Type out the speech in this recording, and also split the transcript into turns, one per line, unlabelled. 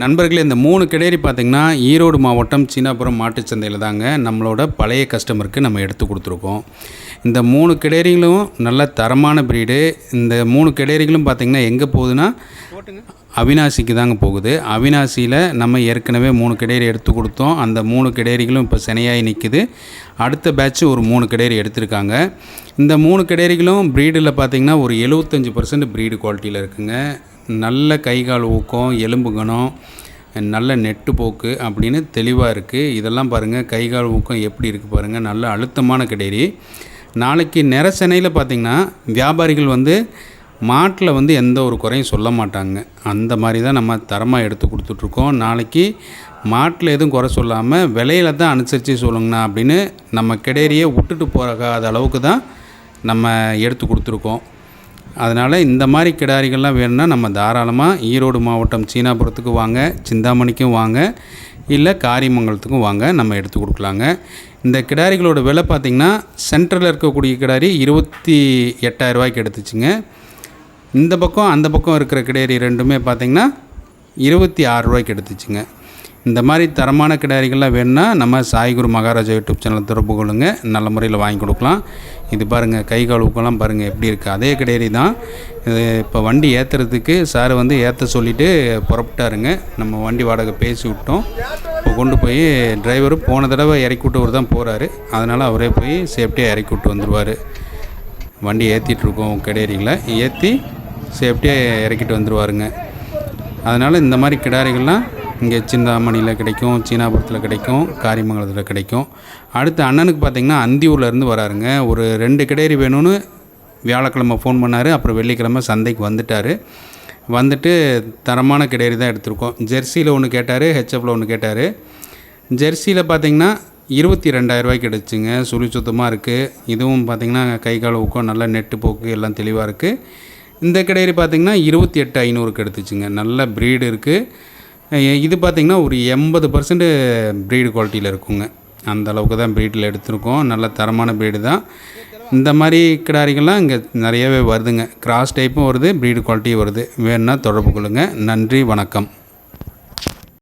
நண்பர்களே இந்த மூணு கிடேரி பார்த்திங்கன்னா ஈரோடு மாவட்டம் சீனாபுரம் மாட்டுச்சந்தையில் தாங்க நம்மளோட பழைய கஸ்டமருக்கு நம்ம எடுத்து கொடுத்துருக்கோம். இந்த மூணு கிடேரிகளும் நல்ல தரமான ப்ரீடு இந்த மூணு கிடேரிகளும் பார்த்திங்கன்னா எங்கே போகுதுன்னா அவினாசிக்கு தாங்க போகுது. அவினாசியில் நம்ம ஏற்கனவே மூணு கிடேரி எடுத்து கொடுத்தோம். அந்த மூணு கிடேரிகளும் இப்போ சினையாகி நிற்குது அடுத்த பேட்ச் ஒரு மூணு கிடேரி எடுத்திருக்காங்க. இந்த மூணு கிடேரிகளும் ப்ரீடில் பார்த்திங்கன்னா ஒரு எழுபத்தஞ்சி பர்சன்ட் ப்ரீடு குவாலிட்டியில் இருக்குங்க. நல்ல கை கால் ஊக்கம் எலும்பு கணம் நல்ல நெட்டு போக்கு அப்படின்னு தெளிவாக இருக்குது இதெல்லாம் பாருங்கள் கை கால் ஊக்கம் எப்படி இருக்குது பாருங்கள் நல்ல அழுத்தமான கிடையாது நாளைக்கு நெரசனையில் பார்த்திங்கன்னா வியாபாரிகள் வந்து மாட்டில் வந்து எந்த ஒரு குறையும் சொல்ல மாட்டாங்க. அந்த மாதிரி தான் நம்ம தரமாக எடுத்து கொடுத்துட்ருக்கோம். நாளைக்கு மாட்டில் எதுவும் குறை சொல்லாமல் விலையில தான் அனுசரித்து சொல்லுங்கண்ணா அப்படின்னு நம்ம கிடேரியை விட்டுட்டு போகாத அளவுக்கு தான் நம்ம எடுத்து கொடுத்துருக்கோம். அதனால் இந்த மாதிரி கிடாரிகள்லாம் வேணும்னா நம்ம தாராளமாக ஈரோடு மாவட்டம் சீனாபுரத்துக்கு வாங்க சிந்தாமணிக்கும் வாங்க இல்லை காரியமங்கலத்துக்கும் வாங்க நம்ம எடுத்து கொடுக்கலாங்க. இந்த கிடாரிகளோட விலை பார்த்திங்கன்னா சென்ட்ரலில் இருக்கக்கூடிய கிடாரி இருபத்தி எட்டாயிரரூபாய்க்கு எடுத்துச்சுங்க. இந்த பக்கம் அந்த பக்கம் இருக்கிற கிடாரி ரெண்டுமே பார்த்திங்கன்னா இருபத்தி ஆறு ரூபாய்க்கு எடுத்துச்சுங்க. இந்த மாதிரி தரமான கிடாரிகள்லாம் வேணும்னா நம்ம சாய்குரு மகாராஜா யூடியூப் சேனலை தொடர்பு கொள்ளுங்க. நல்ல முறையில் வாங்கி கொடுக்கலாம். இது பாருங்கள் கை கால் பாருங்கள் எப்படி இருக்குது அதே கிடேரி தான். இது இப்போ வண்டி ஏற்றுறதுக்கு சார் வந்து ஏற்ற சொல்லிவிட்டு புறப்பட்டாருங்க. நம்ம வண்டி வாடகை பேசி விட்டோம். இப்போ கொண்டு போய் டிரைவரு போன தடவை இறக்கி விட்டவர் தான் போகிறாரு அதனால் அவரே போய் சேஃப்டியாக இறக்கி விட்டு வந்துடுவார் வண்டி ஏற்றிட்டுருக்கோம் கிடேரியில் ஏற்றி சேஃப்டியாக இறக்கிட்டு வந்துடுவாருங்க அதனால் இந்த மாதிரி கிடாரிகள்லாம் இங்கே சிந்தாமணியில் கிடைக்கும் சீனாபுரத்தில் கிடைக்கும் காரியமங்கலத்தில் கிடைக்கும். அடுத்து அண்ணனுக்கு பார்த்திங்கன்னா அந்தியூர்லேருந்து வராருங்க. ஒரு ரெண்டு கிடேரி வேணும்னு வியாழக்கிழமை ஃபோன் பண்ணார். அப்புறம் வெள்ளிக்கிழமை சந்தைக்கு வந்துட்டார். வந்துட்டு தரமான கிடேரி தான் எடுத்திருக்கோம். ஜெர்சியில் ஒன்று கேட்டார் ஹெச்எஃப்பில் ஒன்று கேட்டார். ஜெர்சியில் பார்த்தீங்கன்னா இருபத்தி ரெண்டாயிரரூவாய்க்கு கிடச்சிங்க. சுழி சுத்தமாக இருக்குது இதுவும் பார்த்திங்கன்னா கை கால் ஊக்கம் நல்ல நெட்டு போக்கு எல்லாம் தெளிவாக இருக்குது இந்த கிடையரி பார்த்திங்கன்னா இருபத்தி எட்டு ஐநூறுக்கு எடுத்துச்சுங்க. நல்ல ப்ரீடு இருக்குது இது பார்த்திங்கன்னா ஒரு எண்பது பர்சன்ட் ப்ரீடு குவாலிட்டியில் இருக்குங்க. அந்த அளவுக்கு தான் ப்ரீடில் எடுத்திருக்கோம். நல்ல தரமான ப்ரீடு தான். இந்த மாதிரி கிடாரிகள்லாம் இங்கே நிறையவே வருதுங்க. கிராஸ் டைப்பும் வருது ப்ரீடு குவாலிட்டியும் வருது. வேணுன்னா தொடர்பு கொள்ளுங்கள் நன்றி வணக்கம்.